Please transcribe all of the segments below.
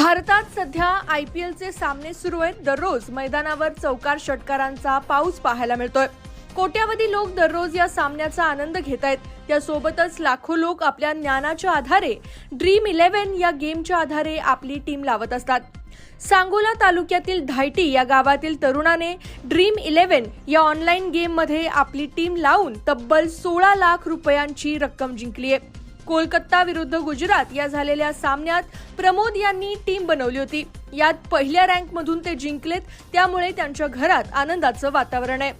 भारतात सध्या I P एलचे सामने सुरू आहेत. दररोज मैदानावर चौकार षटकारांचा पाऊस पाहायला मिळतोय. कोट्यावधी लोक दररोज या सामन्याचा आनंद घेत आहेत. त्यासोबतच लाखो लोक आपल्या ज्ञानाच्या आधारे ड्रीम इलेव्हन या गेमच्या आधारे आपली टीम लावत असतात. सांगोला तालुक्यातील धायटी या गावातील तरुणाने ड्रीम इलेव्हन या ऑनलाईन गेममध्ये आपली टीम लावून तब्बल सोळा लाख रुपयांची रक्कम जिंकली आहे. कोलकाता विरुद्ध गुजरात या झालेल्या सामन्यात प्रमोद यांनी टीम बनवली होती. यात पहिल्या रँकमधून ते जिंकलेत त्यामुळे त्यांच्या घरात आनंदाचं वातावरण आहे.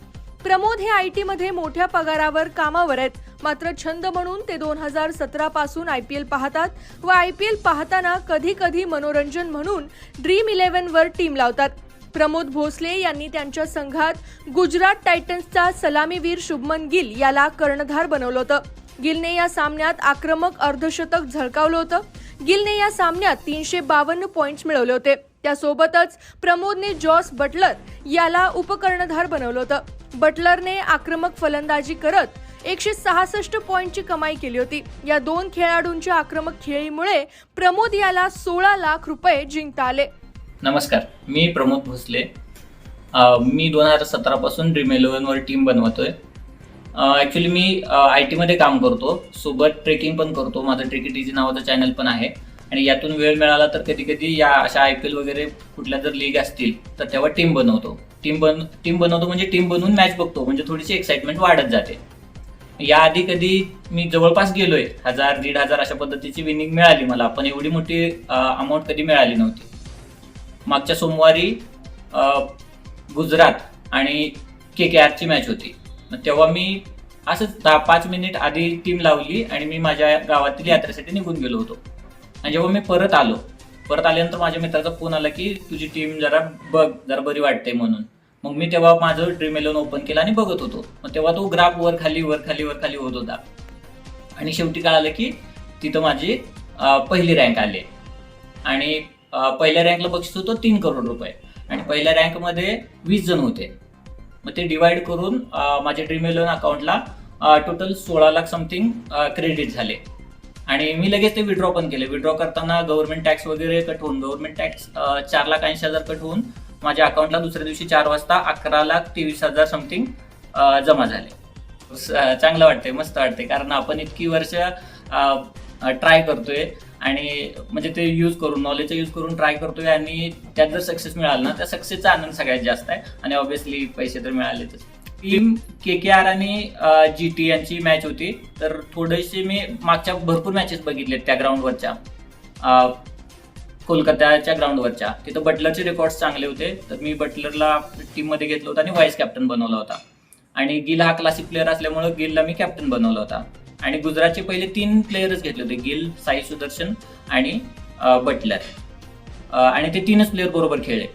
प्रमोद हे आय टी मध्ये मोठ्या पगारावर कामावर आहेत. मात्र छंद म्हणून ते दोन हजार सतरा पासून आय पी एल पाहतात व आय पी एल पाहताना कधी कधी मनोरंजन म्हणून ड्रीम इलेव्हन वर टीम लावतात. प्रमोद भोसले यांनी त्यांच्या संघात गुजरात टायटन्सचा सलामीवीर शुभमन गिल याला कर्णधार बनवलं होतं. गिलने या सामन्यात आक्रमक अर्धशतक झळकावलं होतं. गिलने या सामन्यात तीनशे बावन्न पॉईंट्स मिळवले होते. त्यासोबतच प्रमोदने जॉस बटलर याला उपकर्णधार बनवलं होतं. बटलरने आक्रमक फलंदाजी करत एकशे सहासष्ट पॉईंटची कमाई केली होती. या दोन खेळाडूंच्या आक्रमक खेळीमुळे प्रमोद याला सोळा लाख रुपये जिंकता आले. नमस्कार मी प्रमोद भोसले. मी दोन हजार सतरापासून ड्रीम इलेव्हनवर टीम बनवतोय. ॲक्च्युली मी आय टीमध्ये काम करतो. सोबत ट्रेकिंग पण करतो. माझं ट्रेकिंग टीजी नावाचं चॅनल पण आहे. आणि यातून वेळ मिळाला तर कधी कधी या अशा आय पी एल वगैरे कुठल्या जर लीग असतील तर तेव्हा टीम बनवतो. टीम बन टीम बनवतो म्हणजे टीम बनवून मॅच बघतो. म्हणजे थोडीशी एक्साइटमेंट वाढत जाते. याआधी कधी मी जवळपास गेलोय. हजार दीड हजार अशा पद्धतीची विनिंग मिळाली मला. पण एवढी मोठी अमाऊंट कधी मिळाली नव्हती. मागच्या सोमवारी गुजरात आणि के के आरची मॅच होती. तेव्हा मी असंच दहा पाच मिनिट आधी टीम लावली आणि मी माझ्या गावातील यात्रेसाठी निघून गेलो होतो. आणि जेव्हा मी परत आलो परत आल्यानंतर माझ्या मित्राचा फोन आला की तुझी टीम जरा बघ जरा बरी वाटते म्हणून. मग मी तेव्हा माझं ड्रीम इलेव्हन ओपन केलं आणि बघत होतो. मग तेव्हा तो ग्राफ वर खाली वर खाली वर खाली होत होता. आणि शेवटी कळालं की तिथं माझी पहिली रँक आली. आणि पहिल्या रँकला बक्षीस होतं तीन करोड रुपये. आणि पहिल्या रँकमध्ये वीस जण होते. मग ते डिवाइड करून माझ्या ड्रीम इलेवन अकाउंटला टोटल सोळा लाख समथिंग क्रेडिट झाले. आणि मी लगेच ते विड्रॉ पण केले. विड्रॉ करताना गव्हर्नमेंट टॅक्स वगैरे कट होऊन गव्हर्नमेंट टॅक्स चार लाख ऐंशी हजार कट होऊन माझ्या अकाउंटला दुसऱ्या दिवशी चार वाजता अकरा लाख तेवीस हजार समथिंग जमा झाले. स- चांगलं वाटतंय मस्त वाटतंय. कारण आपण इतकी वर्ष ट्राय करतोय. आणि म्हणजे ते यूज करून नॉलेजचा यूज करून ट्राय करतोय आणि त्यात जर सक्सेस मिळाला ना त्या सक्सेसचा आनंद सगळ्यात जास्त आहे. आणि ऑब्व्हियसली पैसे तर मिळालेच. टीम के के आर आणि जी टी यांची मॅच होती. तर थोडेसे मी मागच्या भरपूर मॅचेस बघितलेत त्या ग्राउंडवरच्या अं, कोलकात्याच्या ग्राउंडवरच्या तिथं बटलरचे रेकॉर्ड्स चांगले होते. तर मी बटलरला टीममध्ये घेतलं होतं आणि व्हाईस कॅप्टन बनवला होता. आणि गिल हा क्लासिक प्लेअर असल्यामुळे गिलला मी कॅप्टन बनवला होता. आणि गुजरातचे पहिले तीन प्लेयरच घेतले होते गिल साई सुदर्शन आणि बटलर. आणि ते तीनच प्लेअर बरोबर खेळले.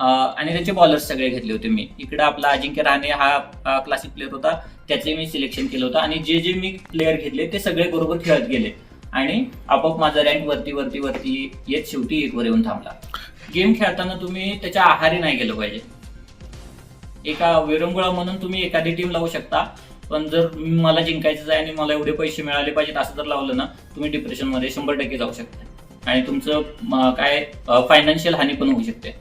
आणि त्याचे बॉलर्स सगळे घेतले होते मी. इकडे आपला अजिंक्य राणे हा क्लासिक प्लेअर होता. त्याचे मी सिलेक्शन केलं होतं. आणि जे जे मी प्लेअर घेतले ते सगळे बरोबर खेळत गेले. आणि आपोआप माझा रँक वरती वरती वरती येत शेवटी एक वर येऊन थांबला. गेम खेळताना तुम्ही त्याच्या आहारी नाही गेलं पाहिजे. एका विरंगुळा म्हणून तुम्ही एखादी टीम लावू शकता. पण जर मला जिंकायचं आहे आणि मला एवढे पैसे मिळाले पाहिजेत असं जर लावलं ना तुम्ही डिप्रेशनमध्ये शंभर टक्के जाऊ शकता. आणि तुमचं काय फायनान्शियल हानी पण होऊ शकते.